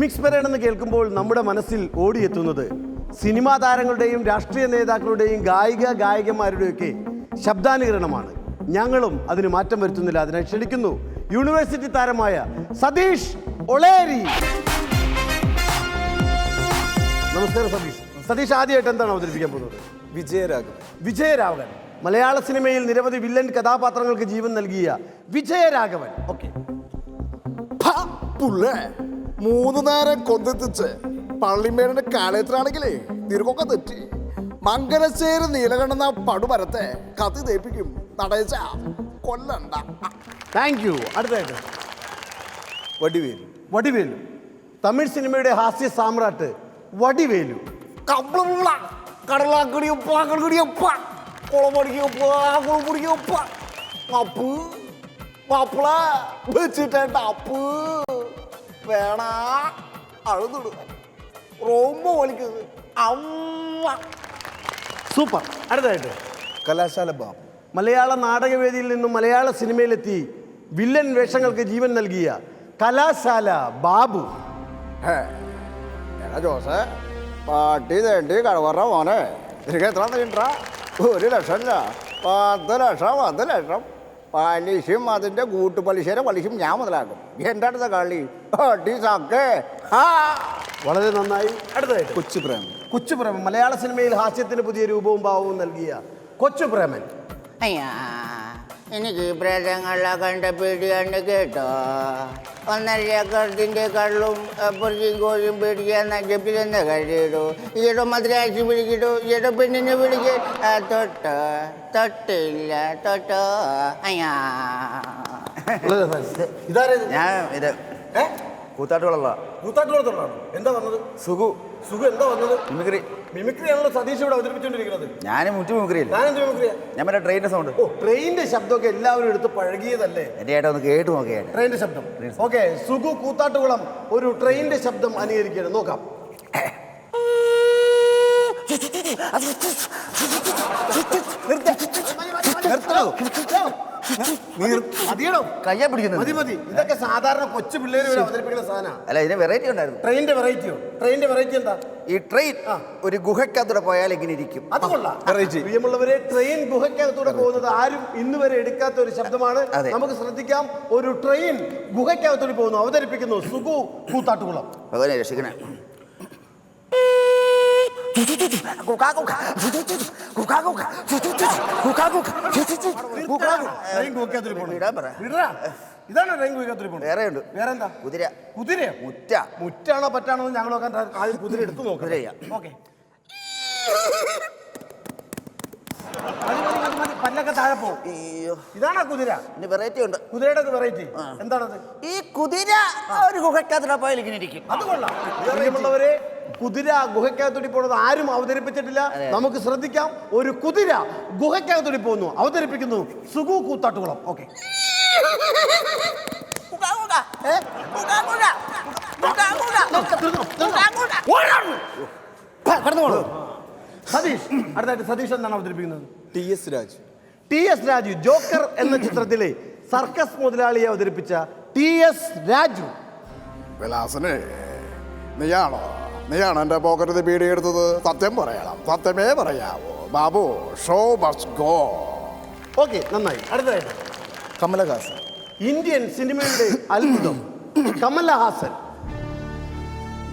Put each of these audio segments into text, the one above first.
Mimics parade എന്ന് കേൾക്കുമ്പോൾ നമ്മുടെ മനസ്സിൽ ഓടിയെത്തുന്നത് സിനിമാ താരങ്ങളുടെയും രാഷ്ട്രീയ നേതാക്കളുടെയും ഗായിക ഗായകന്മാരുടെയൊക്കെ ശബ്ദാനുകരണമാണ്. ഞങ്ങളും അതിന് മാറ്റം വരുത്തുന്നില്ല. അതിനെ ക്ഷണിക്കുന്നു യൂണിവേഴ്സിറ്റി താരമായ സതീഷ് ഒളേരി. നമസ്കാരം സതീഷ്. സതീഷ് ആദ്യമായിട്ട് എന്താണ് അവതരിപ്പിക്കാൻ പോകുന്നത്? വിജയരാഘവൻ. വിജയരാഘവൻ. മലയാള സിനിമയിൽ നിരവധി വില്ലൻ കഥാപാത്രങ്ങൾക്ക് ജീവൻ നൽകിയ വിജയരാഘവൻ. ഓക്കെ. മൂന്ന് നേരം കൊന്തെത്തിച്ച് പള്ളിമേടിന്റെ കാലയത്തിലാണെങ്കിലേ തിരുക്കൊക്കെ തെറ്റി. മംഗലശ്ശേരി നീലകണ്ഠന പടുമരത്തെ കത്തി തേപ്പിക്കും. നടയച്ച കൊല്ലണ്ട. താങ്ക് യു അടുത്തായിട്ട്. വടിവേലു. വടിവേലു. തമിഴ് സിനിമയുടെ ഹാസ്യ സാമ്രാട്ട് വടിവേലു. കബ്ള കടലാക്കടിയൊപ്പ കടകടിയൊപ്പ കുളമടിക്കൊപ്പ കുളമുടിക്കൊപ്പ അപ്പ് മാപ്പിള വെച്ചിട്ടേണ്ട അപ്പ്. വേണ അഴുതിടും റോമ്പ് വലിക്കുന്നത് അമ്മ സൂപ്പർ. അടുത്തായിട്ട് കലാശാല ബാബു. മലയാള നാടകവേദിയിൽ നിന്നും മലയാള സിനിമയിലെത്തി വില്ലൻ വേഷങ്ങൾക്ക് ജീവൻ നൽകിയ കലാശാല ബാബു. ജോസ് എടാ ജോസേ പാട്ടി തേണ്ടി കടവറ മോനെ. നിനക്ക് എത്ര നീണ്ടാ ഒരു ലക്ഷം പത്ത് ലക്ഷം പത്ത് ലക്ഷം. പലിശയും അതിന്റെ കൂട്ടുപലിശയുടെ പലിശയും ഞാൻ മുതലാക്കും. എന്റെ അടുത്ത കളി? വളരെ നന്നായി. അടുത്ത കൊച്ചു പ്രേമം കൊച്ചുപ്രേമൻ. മലയാള സിനിമയിൽ ഹാസ്യത്തിന് പുതിയ രൂപവും ഭാവവും നൽകിയ കൊച്ചുപ്രേമൻ. അയ്യാ. എനിക്ക് പ്രേതങ്ങളെ കണ്ട പേടിയാണ് കേട്ടോ. ഒന്നര ഏക്കറത്തിന്റെ കള്ളും പുറത്തും കോഴിയും പേടിക്കാൻ നജപ്പിലെന്ന് കഴിയിടൂ ഈയിടെ മദ്രാശി വിളിക്കിട്ടു ഈയിടെ പെണ്ണിനെ പിടിക്ക തൊട്ട് തൊട്ടോ തൊട്ടില്ല തൊട്ടോ. അയ്യാ. ഇതാരും ഞാൻ ഇത് ഏ? കൂത്താട്ടുകളുള്ള കൂത്താട്ടുകുളത്തുള്ളതാണോ എന്താ വന്നത് സുഖു സുഖം എന്താ വന്നത് മിമിക്രി മിമിക്രിയാണല്ലോ സതീഷ് ഇവിടെ അവതരിപ്പിച്ചുകൊണ്ടിരിക്കുന്നത് ഞാൻ മുറ്റു മിമിക്രിയില്ല ഞാൻ എന്ത് മിമിക്രിയാ ഞാൻ മറ്റേ ട്രെയിനിന്റെ സൗണ്ട് ഓ ട്രെയിനിന്റെ ശബ്ദമൊക്കെ എല്ലാവരും എടുത്ത് പഴകിയതല്ലേ എന്റെ ഏട്ടാ ഒന്ന് കേട്ട് നോക്കിയാണ് ട്രെയിനിന്റെ ശബ്ദം ഓക്കെ സുഖു കൂത്താട്ടുകുളം ഒരു ട്രെയിനിന്റെ ശബ്ദം അനുകരിക്കണം നോക്കാം മതിയടോ. കയ്യാ പിടിക്കുന്നത്. മതി മതി. ഇതൊക്കെ സാധാരണ കൊച്ചു പിള്ളേര് വരെ അവതരിപ്പിക്കുന്ന സാധനമാണ് അല്ല ഇതിന് വെറൈറ്റി ഉണ്ടായിരുന്നു. ട്രെയിനിന്റെ വെറൈറ്റിയോ ട്രെയിനിന്റെ വെറൈറ്റി എന്താ? ഈ ട്രെയിൻ ഒരു ഗുഹയ്ക്കകത്തൂടെ പോയാൽ ഇങ്ങനെ ഇരിക്കും. അത് കൊള്ളാം. പ്രിയമുള്ളവരെ ട്രെയിൻ ഗുഹയ്ക്കകത്തൂടെ പോകുന്നത് ആരും ഇന്ന് വരെ എടുക്കാത്ത ഒരു ശബ്ദമാണ്. നമുക്ക് ശ്രദ്ധിക്കാം ഒരു ട്രെയിൻ ഗുഹയ്ക്കകത്തൂടെ പോകുന്നു. അവതരിപ്പിക്കുന്നു സുഖു കൂത്താട്ടുകുളം. ഭഗവാനെ രക്ഷിക്കണേ. ഇതാണോ വേറെ ഉണ്ട് വേറെ എന്താ കുതിര കുതിര മുറ്റ മുറ്റാണോ പറ്റാണോ ഞങ്ങൾ നോക്കാൻ ആദ്യം കുതിര എടുത്തു നോക്കാം ഓക്കെ പല്ലൊക്കെ താഴെ പോകും അയ്യോ കുതിര ഇതിന് വെറൈറ്റി ഉണ്ട് കുതിരയുടെ വെറൈറ്റി എന്താണത് ഈ കുതിര ഒരു ഗുഹയ്ക്കകത്തൂടെ പോയാൽ ഇങ്ങനെ ഇരിക്കും അത് കൊള്ളാം കുതിര ഗുഹയ്ക്കകത്തൂടി പോകുന്നത് ആരും അവതരിപ്പിച്ചിട്ടില്ല. നമുക്ക് ശ്രദ്ധിക്കാം. ഒരു കുതിര ഗുഹയ്ക്കകത്തൂടി പോകുന്നു. അവതരിപ്പിക്കുന്നു സുഗു കൂത്താട്ടുകുളം. ഓക്കെ. കടന്നുകൊള്ളു സതീഷ് അടുത്തായിട്ട് സതീഷ് എന്താണ് അവതരിപ്പിക്കുന്നത്? T S Raju. T S Raju Joker എന്ന ചിത്രത്തിലെ സർക്കസ് മുതലാളിയെ അവതരിപ്പിച്ച ടി എസ് രാജു. വിലാസനെ നീയാണോ? നീയാണോ എൻ്റെ പോക്കറ്റ് പീടിയെടുത്തത് സത്യം പറയണം സത്യമേ പറയാവോ Babu show must go okay നന്നായി അടുത്തതായിട്ട് കമലഹാസൻ ഇന്ത്യൻ സിനിമയുടെ അത്ഭുതം കമലഹാസൻ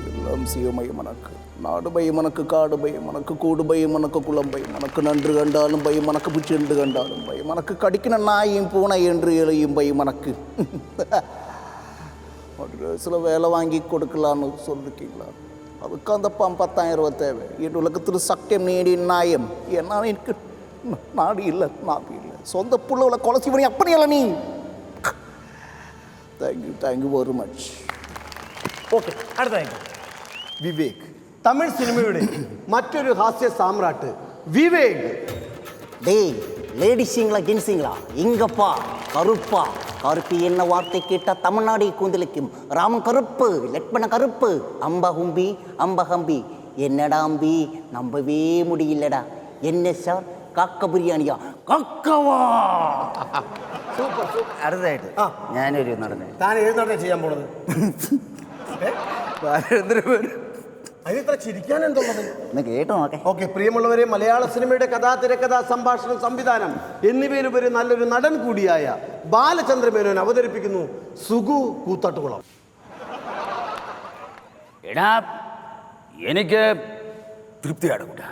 எல்லாம் சிவமை மனக்கு நாடு பை மனக்கு காடு பை மனக்கு கூடு பை மனக்கு குளம் பை மனக்கு நன்று கண்டாலும் பை மனக்கு புச்செண்டு கண்டாலும் பை மனக்கு கடிக்கின நாயும் பூனை என்று இழையும் பை மனக்கு ஒரு சில வேலை வாங்கி கொடுக்கலான்னு சொல்லிருக்கீங்களா அதுக்கு அந்த பம் பத்தாயிரம் ரூபாய் தேவை என் உலகத்தில் சத்தியம் நீடி நியாயம் ஏன்னா எனக்கு நாடு இல்லை நாடு இல்லை சொந்த புள்ளவளை கொலைச்சி பண்ணி அப்படியல்ல நீ thank you thank you very much okay അടുത്തതായിട്ട് വിവേക് തമിഴ് സിനിമയുടെ മറ്റൊരു ഹാസ്യ സാമ്രാട്ട് വിവേക് டேய் லேடிஸுங்களா ஜென்ஸுங்களா இங்கப்பா கருப்பா கருப்பி என்ன வார்த்தை கேட்டால் தமிழ்நாடு രാമൻ ராமன் கருப்பு കറുപ്പ് கருப்பு அம்பகும்பி அம்பகம்பி என்னடா அம்பி நம்பவே முடியலடா என்ன சார் കാക്ക ബിരിയാണിയാ. കാക്കവാ സൂപ്പർ സൂപ്പർ. അടുത്തായിട്ട് ഞാനൊരു നടനെ. താൻ ഏത് നടനെ ചെയ്യാൻ പോണത്? പ്രിയമുള്ളവരെ മലയാള സിനിമയുടെ കഥാ തിരക്കഥ സംഭാഷണം സംവിധാനം എന്നിവയിലുപരി നല്ലൊരു നടൻ കൂടിയായ ബാലചന്ദ്രമേനോൻ അവതരിപ്പിക്കുന്നു സുഗു കൂത്താട്ടുകുളം. എടാ എനിക്ക് തൃപ്തിയാണ് കൂട്ടാ.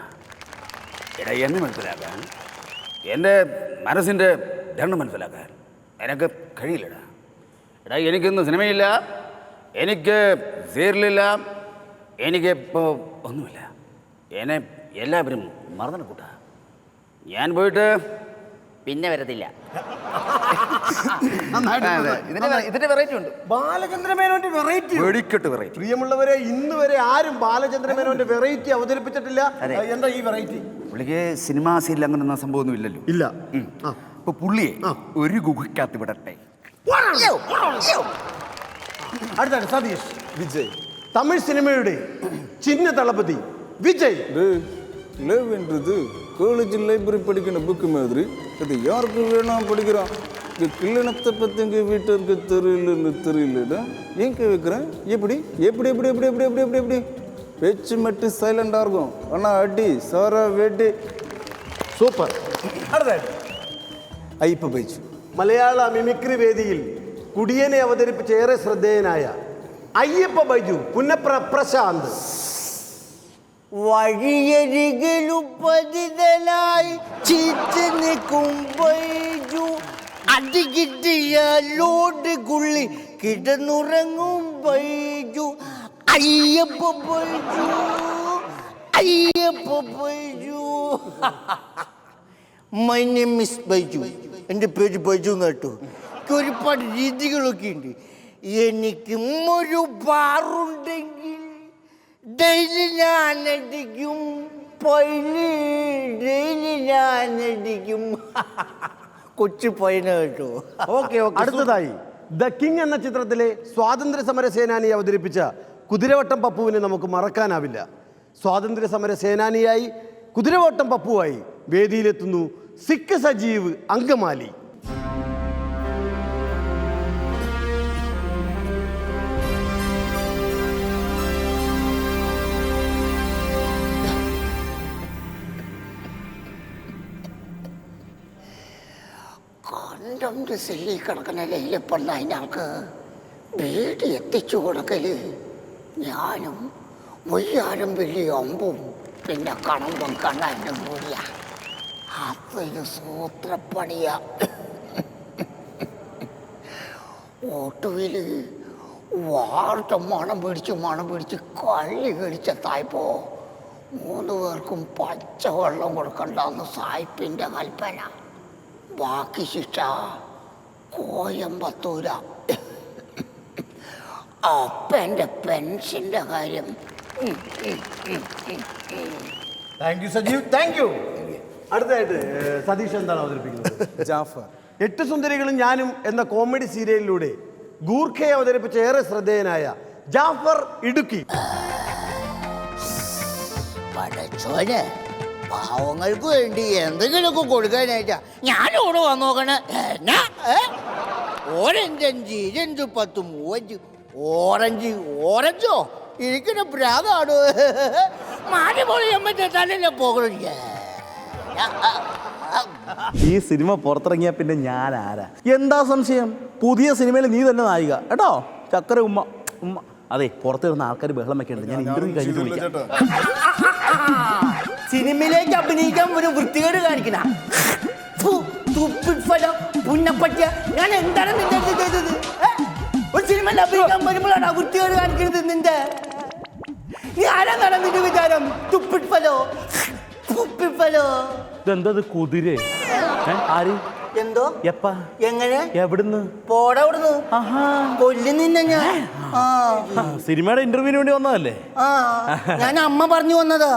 എടാ എന്നെ മനസ്സിലാക്കാൻ എന്റെ മനസ്സിന്റെ ദണ്ണം മനസ്സിലാക്കാൻ എനിക്ക് കഴിയില്ലടാ. എടാ എനിക്കിന്ന് സിനിമയില്ല എനിക്ക് സീരിയലില്ല എനിക്ക് ഇപ്പോൾ ഒന്നുമില്ല. എന്നെ എല്ലാവരും മറന്നിട്ട് കൂട്ടാ. ഞാൻ പോയിട്ട് പിന്നെ വരത്തില്ല. ഇതിന്റെ ഇതിന്റെ വെറൈറ്റി ഉണ്ട് ബാലചന്ദ്രമേനോന്റെ വെറൈറ്റി വെടിക്കെട്ട് വെറൈറ്റി പ്രിയമുള്ളവരെ ഇന്ന് വരെ ആരും ബാലചന്ദ്രമേനോന്റെ വെറൈറ്റി അവതരിപ്പിച്ചിട്ടില്ല എന്താ ഈ വെറൈറ്റി പുള്ളിക്ക് സിനിമാ സീരിയൽ അങ്ങനെയൊന്നും സംഭവമൊന്നും ഇല്ലല്ലോ ഇല്ല ആ. അപ്പൊ പുള്ളിയെ ഒരു ഗുഹയ്ക്കകത്ത് വിടട്ടെ അടുത്താണ് സതീഷ് വിജയ് തമിഴ് സിനിമയുടെ ചിഹ്ന தளபதி விஜய் லேவ்ன்றது காலேஜ் லைப்ரரி படிக்கிற புக்கு மாதிரி இது யாருக்கு வேணா படிக்கிறான் இது கிள்ளனத்தை பற்றி எங்கள் வீட்டிற்கு தெரியலன்னு தெரியலடா ஏன் வைக்கிறேன் எப்படி எப்படி எப்படி எப்படி எப்படி எப்படி எப்படி எப்படி பேச்சு மட்டும் சைலண்டாக இருக்கும் ஆனால் அடி சாரா வேட்டி സൂപ്പർ അടുത്തായിട്ട് അയ്യപ്പ ബൈച്ചു മലയാള മിമിക്രി വേദിയിൽ കുടിയനെ അവതരിപ്പിച്ച ഏറെ ശ്രദ്ധേയനായ അയ്യപ്പ ബൈജു പുന്നപ്ര പ്രശാന്ത് വഴിയരികിലുപ്പതിതലായി ചീറ്റ് നിൽക്കും ബൈജു അടികിട്ടിയാലോട് കുള്ളി കിടന്നുറങ്ങും ബൈജു അയ്യപ്പ ബൈജു അയ്യപ്പ ബൈജു മൈ മിസ് ബൈജു എന്റെ പേര് ബൈജു നട്ടു എനിക്ക് ഒരുപാട് രീതികളൊക്കെ ഉണ്ട്. എനിക്കും ഒരു ബാറുണ്ടെങ്കിൽ ഡെയിലി ഞാൻ അടിക്കും. ഡെയിലി ഞാൻ അടിക്കും. കൊച്ചു പൈന കേട്ടു ഓക്കെ ഓക്കെ അടുത്തതായി ദ കിങ് എന്ന ചിത്രത്തിലെ സ്വാതന്ത്ര്യ സമര സേനാനി അവതരിപ്പിച്ച കുതിരവട്ടം പപ്പുവിനെ നമുക്ക് മറക്കാനാവില്ല. സ്വാതന്ത്ര്യ സമര സേനാനിയായി കുതിരവട്ടം പപ്പുവായി വേദിയിലെത്തുന്നു സിഖ് സജീവ് അങ്കമാലി. കണ്ടം സെല്ലി കിടക്കുന്ന ലൈലപ്പള്ള അതിനാൾക്ക് വീട് എത്തിച്ചു കൊടുക്കൽ. ഞാനും മൊയ്യാരും വലിയ അമ്പും പിന്നെ കണമ്പും കണ്ണാനും കൂടിയ. അതൊരു സൂത്രപ്പണിയ. ഓട്ടുവിൽ വാർത്ത മണം പിടിച്ച് മണം പിടിച്ച് കള്ളി കടിച്ചെത്തായപ്പോ മൂന്ന് പേർക്കും പച്ചവെള്ളം കൊടുക്കണ്ടെന്ന് സായിപ്പിന്റെ കൽപ്പന. ബാക്കി ശിക്ഷ. കോയമ്പത്തൂര. അപ്പന്റെ പെൻഷന്റെ കാര്യം. ഉം, ഉം, ഉം, ഉം. Thank you Sajeev. Thank you അടുത്തതായിട്ട് സതീഷ് എന്താണ് അവതരിപ്പിക്കുന്നത്? ജാഫർ. എട്ട് സുന്ദരികളും ഞാനും എന്ന കോമഡി സീരിയലിലൂടെ ഗൂർഖയെ അവതരിപ്പിച്ച ഏറെ ശ്രദ്ധേയനായ ജാഫർ ഇടുക്കി. പടച്ചോനെ. പാവങ്ങൾക്ക് വേണ്ടി എന്തെങ്കിലുമൊക്കെ കൊടുക്കാനായിട്ടാ. ഞാനിവിടെ വന്ന് നോക്കണേ എന്നാ അഞ്ച് ഇരഞ്ച് പത്ത് മൂവഞ്ച് ഓറഞ്ച് ഓറഞ്ചോ? ഇരിക്കുന്ന പ്രാതാണ് മാറി പോയി അമ്മത്തെ തലല്ലേ പോകണില്ല ഈ സിനിമ പുറത്തിറങ്ങിയ പിന്നെ ഞാൻ ആരാ എന്താ സംശയം? പുതിയ സിനിമയിൽ നീ തന്നെ നായിക. കേട്ടോ? ചക്കര ഉമ്മ ഉമ്മ. അതെ പുറത്തിരുന്ന ആൾക്കാർ ബഹളം വെക്കുന്നുണ്ട് ഞാൻ ഇന്റർവ്യൂ കഴിഞ്ഞിട്ട് വിളിക്കാം. സിനിമയിലേക്ക് അഭിനയിക്കാൻ ഒരു വൃത്തികേട് കാണിക്കണ. പുന്നപ്പറ്റിയ ഞാൻ എന്താണ് നിന്റെ അടുത്ത് ചെയ്തത്? ഒരു സിനിമയിൽ അഭിനയിക്കാൻ വരുമ്പോഴാണ് ആ വൃത്തികേട് കാണിക്കുന്നത് നിന്റെ. നീ ആരാന്നാണ് നിന്റെ വിചാരം? തുപ്പിഫലോ തുപ്പിഫലോ ഇതെന്തത് കുതിര? ആര്? എന്തോ? എപ്പാ? എങ്ങനെ? എവിടുന്ന്? പോടാ അവിടുന്ന്. ആഹാ. കൊല്ലും നിന്നെ ഞാൻ. സിനിമയുടെ ഇന്റർവ്യൂവിന് വേണ്ടി വന്നതല്ലേ? ഞാൻ അമ്മ പറഞ്ഞു വന്നതാ.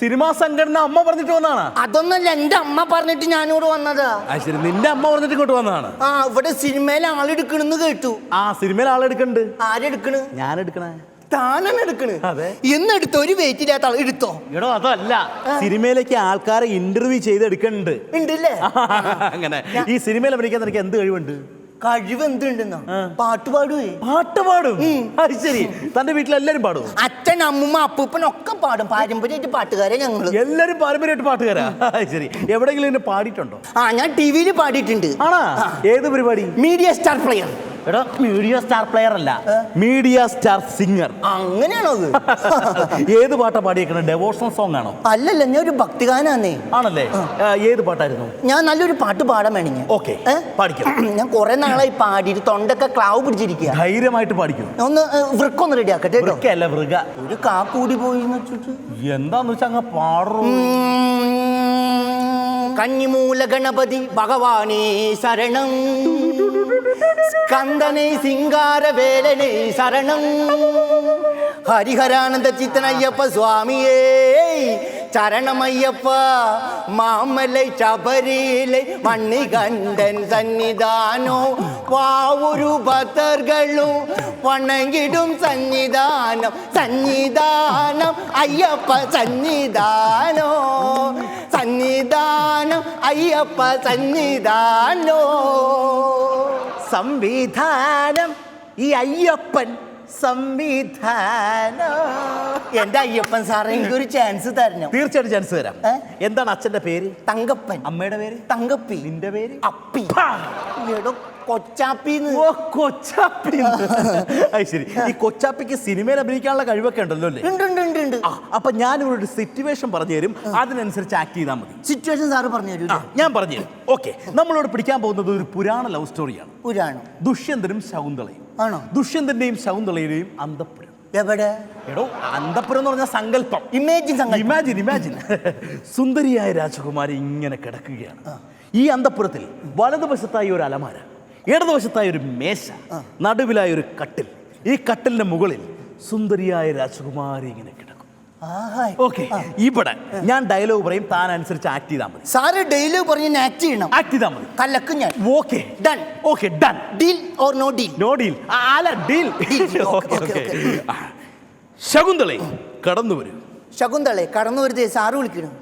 സിനിമാ സംഘടന അമ്മ പറഞ്ഞിട്ട് വന്നതാണ് അതൊന്നല്ല എന്റെ അമ്മ പറഞ്ഞിട്ട് ഞാനിവിടെ വന്നത്. ശരി നിന്റെ അമ്മ പറഞ്ഞിട്ട് ഇങ്ങോട്ട് വന്നതാണ്. ആ ഇവിടെ സിനിമയിൽ ആളെടുക്കണെന്ന് കേട്ടു. ആ സിനിമയിൽ ആളെടുക്കണ്ട്. ആരെടുക്കണ്? ഞാൻ എടുക്കണേ താനാണ് എടുക്കണ്. അതെ. എന്നെടുത്തോ ഒരു വെയിറ്റ് ഇല്ലാത്ത ആൾ എടുത്തോ? എടോ അതല്ല. സിനിമയിലേക്ക് ആൾക്കാരെ ഇന്റർവ്യൂ ചെയ്ത് എടുക്കണ്ട് ഉണ്ടല്ലേ? അങ്ങനെ. ഈ സിനിമയിൽ അഭിനയിക്കാൻ നിനക്ക് എന്ത് കഴിവുണ്ട്? കഴിവ് എന്തുണ്ടെന്നോ പാട്ട് പാടുവേ പാട്ട് പാടും? അത് ശരി. തന്റെ വീട്ടിൽ എല്ലാരും പാടും അച്ഛൻ അമ്മൂമ്മ അപ്പൂപ്പൻ ഒക്കെ പാടും. പാരമ്പര്യമായിട്ട് പാട്ടുകാരെ ഞങ്ങൾ എല്ലാരും പാരമ്പര്യമായിട്ട് പാട്ടുകാരാ? ശരി. എവിടെങ്കിലും എന്നെ പാടിയിട്ടുണ്ടോ? ആ ഞാൻ ടി വിയിൽ പാടിയിട്ടുണ്ട്. ആണാ? ഏത് പരിപാടി? Media star player. എടാ മീഡിയ സ്റ്റാർ പ്ലെയർ അല്ല. മീഡിയ സ്റ്റാർ സിംഗർ അങ്ങനെയാണോ അത്? ഏത് പാട്ടാ പാടിയേക്കണേ? ഡെവോഷണൽ സോങ് ആണോ? അല്ലല്ല ഞാൻ ഒരു ഭക്തിഗാനാന്നേ. ആണല്ലേ? ഏത് പാട്ടായിരുന്നു? ഞാൻ നല്ലൊരു പാട്ട് പാടാൻ വേണം ഞാൻ ഓക്കെ? പാടിക്കാം. ഞാൻ കുറെ നാളായി പാടിയിട്ട് തൊണ്ടൊക്കെ ക്ലാവ് പിടിച്ചിരിക്കുക ധൈര്യമായിട്ട് പാടിക്കും. ഒന്ന് വൃക്കൊന്ന് റെഡി ആക്കട്ടെ കേട്ടോ. വൃക. ഒരു കാക്കൂടി കൂടി പോയി വെച്ചിട്ട്. എന്താന്ന് വെച്ചാ അങ്ങ് പാടും. കന്നിമൂല ഗണപതി ഭഗവാനേ ശരണം. கந்தனை சிங்கார வேலனை சரணம். ஹரிஹரானந்த சித்தன் ஐயப்ப சுவாமியே சரணம் ஐயப்பா மாமலை சபரியிலை மண்ணி கண்டன் சன்னிதானோ வாவுரு பக்தர்களும் வணங்கிடும் சன்னிதானம் சன்னிதானம் ஐயப்ப சன்னிதானோ சன்னிதானம் ஐயப்ப சன்னிதானோ സംവിധാനം. ഈ അയ്യപ്പൻ സംവിധാനം. എന്റെ അയ്യപ്പൻ സാറേ എനിക്ക് ഒരു ചാൻസ് തരണം. തീർച്ചയായിട്ടും ചാൻസ് തരാം. ഏ? എന്താണ് അച്ഛന്റെ പേര്? തങ്കപ്പൻ. അമ്മയുടെ പേര്? തങ്കപ്പി. നിന്റെ പേര്? അപ്പി. എടോ കൊച്ചാപ്പിന്ന്. ഓ കൊച്ചാപ്പി അത് ശരി. ഈ കൊച്ചാപ്പിക്ക് സിനിമയിൽ അഭിനയിക്കാനുള്ള കഴിവൊക്കെ ഉണ്ടല്ലോ അല്ലേ? ഉണ്ട് ഉണ്ട് ഉണ്ട് ഉണ്ട്. ആ, അപ്പൊ ഞാൻ ഒരു സിറ്റുവേഷൻ പറഞ്ഞു തരും. അതിനനുസരിച്ച് ആക്ട് ചെയ്താൽ മതി. സിറ്റുവേഷൻ സാറ് പറഞ്ഞു തരൂ ആ, ഞാൻ പറഞ്ഞു തരും. ഓക്കെ നമ്മളോട് പിടിക്കാൻ പോകുന്നത് ഒരു പുരാണ ലവ് സ്റ്റോറിയാണ് പുരാണം? ദുഷ്യന്തനും ശകുന്തളയും. ആണോ? ദുഷ്യന്തന്റെയും ശകുന്തളയുടെയും അന്തപ്പുരം. എവിടെ? എടോ അന്തപുരം എന്ന് പറഞ്ഞ സങ്കല്പം. ഇമേജിൻ സംഘം ഇമാജിൻ ഇമാജിൻ സുന്ദരിയായ രാജകുമാരി ഇങ്ങനെ കിടക്കുകയാണ്. ഈ അന്തപ്പുരത്തിൽ വലതുവശത്തായി ഒരു അലമാര. ഇടതുവശത്തായി ഒരു മേശ നടുവിലായ ഒരു കട്ടിൽ. ഈ കട്ടിലിന്റെ മുകളിൽ സുന്ദരിയായ രാജകുമാരി ഇങ്ങനെ കിടക്കും. ആഹാ. ഓക്കെ ഇവിടെ ഞാൻ ഡയലോഗ് പറയും താൻ അനുസരിച്ച് ആക്ട് ചെയ്താൽ മതി. സാറ് ഡയലോഗ് പറഞ്ഞ് ആക്ട് ചെയ്യണം. ആക്ട് ചെയ്താൽ മതി. കലക്കും ഞാൻ. Okay. Done okay done deal or no deal no deal അല്ല ഡീൽ ശകുന്തളെ കടന്നു വരും. ശകുന്തളെ കടന്നു വരുതേ സാറ് വിളിക്കണം.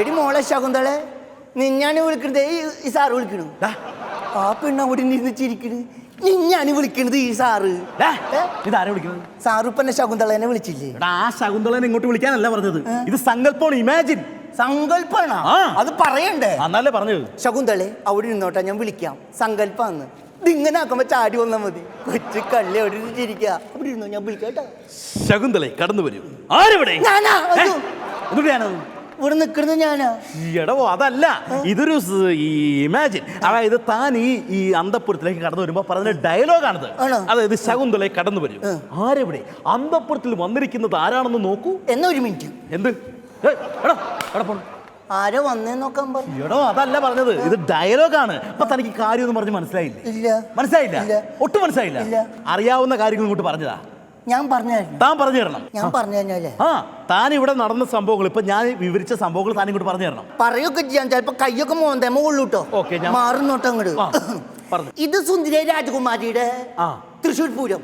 എടി മോളെ ശകുന്തളെ നിന്നാണ് വിളിക്കണതേ ഈ സാറ് വിളിക്കണം. ആ പെണ്ണ അവിടെ ഇരുന്ന് ചിരിക്കണ്. വിളിക്കണത് ഈ സാറ്. ഇതാരെ വിളിക്കുന്നത് സാറ് ഇപ്പൊ എന്നെ ശകുന്തളനെ വിളിച്ചില്ലേ? ആ ശകുന്തളനെ ഇങ്ങോട്ട് വിളിക്കാനല്ല പറഞ്ഞത്. ഇത് സങ്കല്പമാണ് ഇമാജിൻ സങ്കല്പാണ്? അത് പറയണ്ടേ? അന്നല്ലേ പറഞ്ഞത്? ശകുന്തളെ അവിടെ ഇരുന്നോട്ടെ ഞാൻ വിളിക്കാം. സങ്കല്പാന്ന്. ഇതിങ്ങനെ ആക്കുമ്പോ ചാടി വന്നാ മതി. കൊച്ചു കള്ളി അവിടെ ഇരുന്ന് ചിരിക്കുക അവിടെ ഇരുന്നോ ഞാൻ വിളിക്കാം കേട്ടോ. ശകുന്തളെ കടന്നു വരും. ആരെവിടെ? ഞാനാ എന്നിട്ട് ഞാനത്? ഇവിടെ നിൽക്കുന്നത് ഞാനാ. എടോ അതല്ല. ഇതൊരു ഇമാജിൻ. അതായത് താൻ ഈ ഈ അന്തപ്പുരത്തിലേക്ക് കടന്നു വരുമ്പോ പറഞ്ഞ ഡയലോഗാണിത്. ആണത് അതായത് ശകുന്തളെ കടന്നു വരും. ആരെവിടെ? അന്തപ്പുരത്തിൽ വന്നിരിക്കുന്നത് ആരാണെന്ന് നോക്കൂ. എന്നാ ഒരു മിനിറ്റ്. എന്ത്? എടാ, എടാ പോണ്. ആരോ വന്നേ നോക്കാൻ പറഞ്ഞു എടോ അതല്ല പറഞ്ഞത്. ഇത് ഡയലോഗാണ്. അപ്പൊ തനിക്ക് കാര്യം എന്ന് പറഞ്ഞ് മനസ്സിലായില്ല? മനസ്സിലായില്ല? ഒട്ടും മനസ്സിലായില്ല? അറിയാവുന്ന കാര്യങ്ങൾ ഇങ്ങോട്ട് പറഞ്ഞതാ. ഞാൻ പറഞ്ഞായിരുന്നു താൻ പറഞ്ഞു തരണം. ഞാൻ പറഞ്ഞു തന്നെയല്ലേ ആ താൻ ഇവിടെ നടന്ന സംഭവങ്ങൾ ഇപ്പൊ ഞാൻ വിവരിച്ച സംഭവങ്ങൾ താൻ ഇങ്ങോട്ട് പറഞ്ഞു തരണം. പറയൊക്കെ ചെയ്യാൻ ചിലപ്പോ കയ്യൊക്കെ മോന്തേമ കൊള്ളൂട്ടോ ഓക്കെ ഞാൻ- മാറുന്നോട്ടോ അങ്ങോട്ട് പറഞ്ഞു. ഇത് സുന്ദര രാജകുമാരിയുടെ ആ. തൃശ്ശൂർ പൂരം.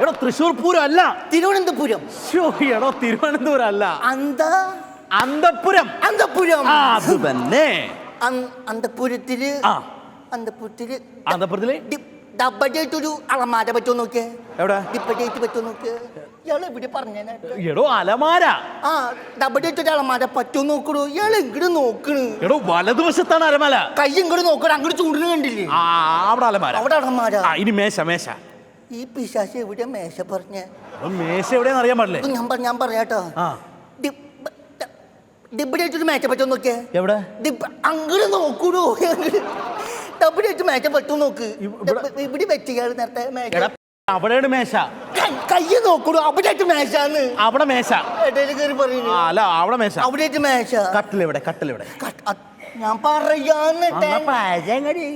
എടോ തൃശൂർ പൂരം അല്ല. തിരുവനന്തപുരം. ശ്ശോ, എടോ തിരുവനന്തപുരം അല്ല. അന്ത? അന്തപുരം. അന്തപുരം. ആ അത് തന്നെ. അൻ- അന്തപുരത്തിൽ ആ. അന്തപുരത്തിൽ അന്തപുരത്തിലെ? ഡബഡായിട്ടൊരു അളമാര പറ്റുമോ നോക്കിയേ? എവിടെ? ഡിപ്പഡേറ്റ് പറ്റുമോ നോക്കിയേ ഇയാൾ എവിടെ പറഞ്ഞേ എടോ അലമാര. ആ ഡബഡേറ്റ് അളമാര പറ്റുമോ നോക്കണു. ഇയാൾ ഇങ്ങോട്ട് നോക്കണ്? എടോ വലതുവശത്താണ് അലമാര. കൈ ഇങ്ങോട്ട് നോക്കണം. അങ്ങോട്ട് ചൂടിന് കണ്ടില്ലേ? ആ അവിടെ അലമാര. അവിടെ അലമാര. ആ ഇനി മേശ മേശ. ഈ പിശാശ് എവിടെ മേശ പറഞ്ഞേ? മേശ എവിടെയാന്ന് അറിയാൻ പാടില്ലേ? ഞാൻ പറ- ഞാൻ പറയാട്ടോ. ഡിബിഡേറ്റ് മേച്ച പറ്റുമോ നോക്കിയേ? എവിടെ? അങ്ങോട്ട് നോക്കൂടോ. ഡബിഡേറ്റ് മേച്ച പറ്റുമോ നോക്ക്. ഇവിടെ- വെച്ചു ഇവിടെ വെച്ചിയാണ് നേരത്തെ മേശ അവിടെയാണ് മേശ. കയ്യ നോക്കൂ അവിടേറ്റ് മേശാന്ന്. അവിടെ മേശ. ഇടയിൽ കയറി പറയുന്നു ആ, അല്ല അവിടെ മേശ. അവിടേറ്റ് മേശ. കട്ടിലെവിടെ കട്ടിലെവിടെ. കട്ട്- അത് ഞാൻ പറയാന്ന്.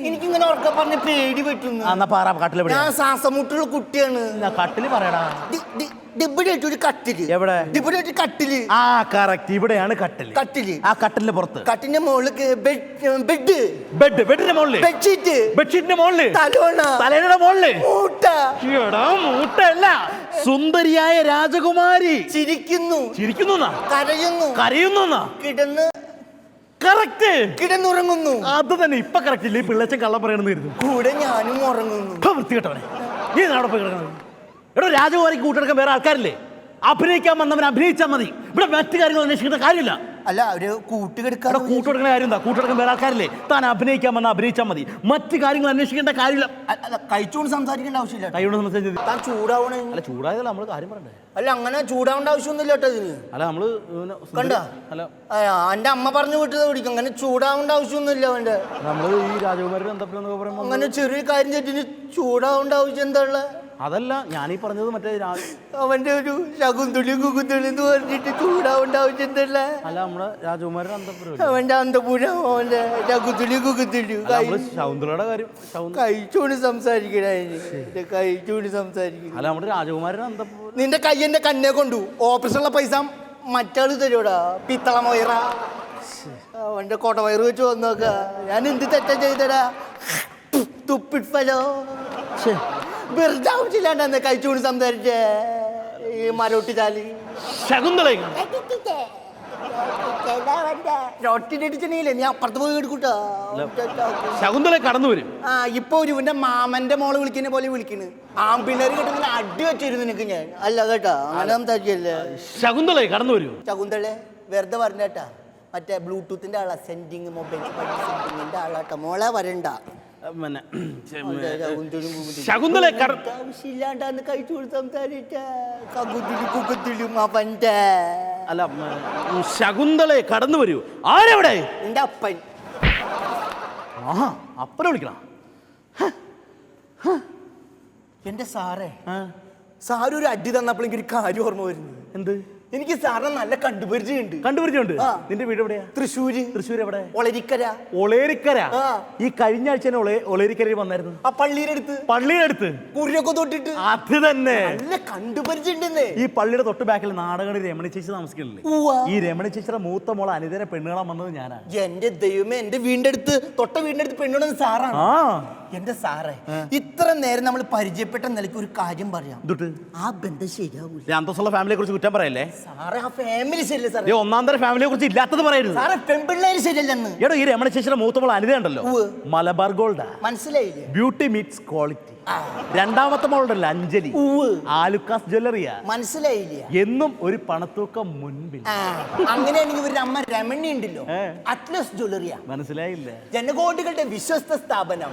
എനിക്കിങ്ങനെ ഉറക്കെ പറഞ്ഞ് പേടി പറ്റുന്നു എന്നാ പാറ കട്ടിലെവിടെ ഞാൻ ശ്വാസമുട്ടുള്ള കുട്ടിയാണ്. കട്ടിൽ പറയടാ. ഡിബിഡേറ്റ് ഒരു കട്ടിൽ. എവിടെ? ഡിബിഡേറ്റ് കട്ടിൽ. ആ കറക്റ്റ് ഇവിടെയാണ് കട്ടിൽ. കട്ടിൽ. ആ കട്ടിലിന്റെ പുറത്ത്. കട്ടിന്റെ മുകളിൽ ബെഡ് ബെഡ്. ബെഡിന്റെ മുകളിൽ ബെഡ്ഷീറ്റ്. ബെഡ്ഷീറ്റിന്റെ മുകളിൽ തലോണ. തലേയുടെ മുകളിൽ മൂട്ട. മൂട്ടല്ല സുന്ദരിയായ രാജകുമാരി. ചിരിക്കുന്നു. ചിരിക്കുന്നു കരയുന്നു. കരയുന്നു കിടന്ന് കറക്റ്റ്. കിടന്നുറങ്ങുന്നു. അത് തന്നെ ഇപ്പൊ കറക്റ്റ് ഇല്ല? ഈ പിള്ളച്ചൻ കള്ളം പറയണമെന്ന് കരുതും. കൂടെ ഞാനും ഉറങ്ങുന്നു. ഇപ്പൊ വൃത്തികെട്ടവനെ. നീ പോയി കിടക്കുന്നത്. എടോ രാജകുമാരിക്ക് കൂട്ടെടുക്കാൻ വേറെ ആൾക്കാരില്ലേ? അഭിനയിക്കാൻ വന്നവൻ അഭിനയിച്ചാൽ മതി. ഇവിടെ മറ്റു കാര്യങ്ങൾ അന്വേഷിക്കേണ്ട കാര്യമില്ല. അല്ല ഒരു കൂട്ടുകെടുക്കാൻ കൂട്ടുകൊടുക്കുന്ന കാര്യം എന്താ കൂട്ടെടുക്കാൻ വേറെ ആൾക്കാരില്ലേ? താൻ അഭിനയിക്കാൻ വന്ന അഭിനയിച്ചാൽ മതി. മറ്റു കാര്യങ്ങൾ അന്വേഷിക്കേണ്ട കാര്യമില്ല. കഴിച്ചുകൊണ്ട് സംസാരിക്കേണ്ട ആവശ്യമില്ല. കൈകൊണ്ട് സംസാരിച്ചത് താൻ ചൂടാവണേ. അല്ല ചൂടായതല്ല നമ്മൾ കാര്യം പറയണ്ടേ? അല്ല അങ്ങനെ ചൂടാവേണ്ട ആവശ്യമൊന്നുമില്ല കേട്ടോ ഇതിന്. അല്ല നമ്മൾ കണ്ട? അല്ല. എന്റെ അമ്മ പറഞ്ഞു വിട്ടത് പിടിക്കും. അങ്ങനെ ചൂടാവേണ്ട ആവശ്യമൊന്നുമില്ല അവന്റെ. നമ്മൾ ഈ രാജകുമാരി അങ്ങനെ ചെറിയ കാര്യം തെറ്റിന് ചൂടാവേണ്ട ആവശ്യം എന്താ ഉള്ള അതല്ല ഞാനീ പറഞ്ഞത് മറ്റേ രാ- അവന്റെ ഒരു ശകുന്തുളി കുകുന്തുളി എന്ന് പറഞ്ഞിട്ട് ചൂടാവേണ്ട അല്ല നമ്മുടെ രാജകുമാരൻ അന്തപുരം അവന്റെ അന്തപുരം അവന്റെ ശകുന്തുളി കുകുന്തുളി നമ്മൾ ശൗന്തളയുടെ കാര്യം ശൗന്ദ കഴിച്ചോണ്ട് സംസാരിക്കണ കഴിച്ചോണ്ട് സംസാരിക്കണം. അല്ല നമ്മുടെ രാജകുമാരൻ അന്തപുരം നിന്റെ കൈ എന്റെ കണ്ണെ കൊണ്ടു. ഓപ്പറേഷനുള്ള പൈസ മറ്റാൾ തരൂടാ പിത്തള മൊയറ അവന്റെ കോട്ടവയറ് വെച്ച് വന്നോക്ക. ഞാൻ എന്ത് തെറ്റാ ചെയ്തടാ? തുപ്പിട്ട് ഫലോ വെറുതെ ആവശ്യമില്ലാണ്ടെന്ന് കഴിച്ചുകൊണ്ട് സംസാരിച്ചേ. ഈ മരോട്ടി ചാലി. ശകുന്തള റൊട്ടിനടിച്ചണില്ലേ നീ അപ്പുറത്ത് പോയി എടുക്കൂട്ടാ. ശകുന്തള കടന്നു വരും. ആ ഇപ്പൊ ഒരു ഇവന്റെ മാമന്റെ മോൾ വിളിക്കുന്ന പോലെ വിളിക്കണ്. ആമ്പിള്ളേർ കിട്ടുന്ന അടി വെച്ചിരുന്നു നിനക്ക് ഞാൻ. അല്ല കേട്ടാ. അങ്ങനെ സംസാരിക്കല്ലേ ശകുന്തള കടന്നു വരും. ശകുന്തളെ വെറുതെ പറഞ്ഞേട്ടാ. മറ്റേ ബ്ലൂടൂത്തിന്റെ ആളാ സെൻഡിങ് മൊബൈൽ സെൻഡിങ്ങിന്റെ ആളാട്ടാ മോളെ വരണ്ട. പിന്നെ ശകുന്തളും ആവശ്യമില്ലാണ്ടാന്ന് കഴിച്ചു കൊടുത്ത് സംസാരിച്ച. അല്ല ശകുന്തളെ കടന്നു വരൂ. ആരെവിടെ? എന്റെ അപ്പൻ. ആഹാ അപ്പനെ വിളിക്കണം? എന്റെ സാറേ സാറൊരു ഒരു അടി തന്നപ്പോഴെങ്കിൽ ഒരു കാര്യം ഓർമ്മ വരുന്നു. എന്ത്? എനിക്ക് സാറിനെ നല്ല കണ്ടുപരിചയമുണ്ട്. കണ്ടുപരിചയുണ്ട് ആ. നിന്റെ വീട് എവിടെയാ? തൃശ്ശൂര്. തൃശ്ശൂർ എവിടെ? ഒളരിക്കര. ഒളേരിക്കര? ആ. ഈ കഴിഞ്ഞ ആഴ്ച തന്നെ ഒളേ ഒളേരിക്കരയിൽ വന്നായിരുന്നു. ആ പള്ളിയുടെ അടുത്ത്. പള്ളിയുടെ അടുത്ത്? കുരിയൊക്കെ തൊട്ടിട്ട്. അത് തന്നെ. നല്ല കണ്ടുപരിചയമുണ്ടെന്നേ. ഈ പള്ളിയുടെ തൊട്ട് ബാക്കിൽ നാടകണി രമണി ചേച്ചി താമസിക്കുന്നില്ലേ? ഉവ്വ. ഈ രമണി ചേച്ചിയുടെ മൂത്ത മോളെ അനിതര പെണ്ണുകളാ വന്നത് ഞാനാണ്. എന്റെ ദൈവമേ എന്റെ വീടിന്റെ അടുത്ത് തൊട്ട വീടിന്റെ അടുത്ത് പെണ്ണുണ്ടെന്ന് സാറാണ്. ആ. എന്റെ സാറേ ഇത്ര നേരം നമ്മൾ പരിചയപ്പെട്ട നിലയ്ക്ക് ഒരു കാര്യം പറയാം. ആ ബന്ധം ശരിയാവൂല. അന്തസ്സുള്ള ഫാമിലിയെ കുറിച്ച് കുറ്റം പറയല്ലേ? സാറേ ആ ഫാമിലി ശരിയല്ല സാറേ. ഒന്നാം തരം ഫാമിലിയെ കുറിച്ച് ഇല്ലാത്തത് പറയരുത്. സാറേ പെൺപിള്ളേര് ശരിയല്ലെന്ന്. എടോ ഈ രമണ ശേഷിയുടെ മൂത്ത അനിതയുണ്ടല്ലോ അനിത മലബാർ ഗോൾഡാ? മനസ്സിലായില്ലേ? ബ്യൂട്ടി മീറ്റ്സ് ക്വാളിറ്റി രണ്ടാമത്തെ മോളുണ്ടല്ലോ അഞ്ജലി. ആലുക്കാസ് ജ്വല്ലറിയാ. മനസ്സിലായില്ല? എന്നും ഒരു പണത്തൂക്കം മുൻപിൽ. അങ്ങനെ അങ്ങനെയാണെങ്കിൽ ഒരു അമ്മ രമണി ഉണ്ടല്ലോ. അറ്റ്ലസ് ജ്വല്ലറിയാ. മനസ്സിലായില്ല? ജനകോടികളുടെ വിശ്വസ്ത സ്ഥാപനം.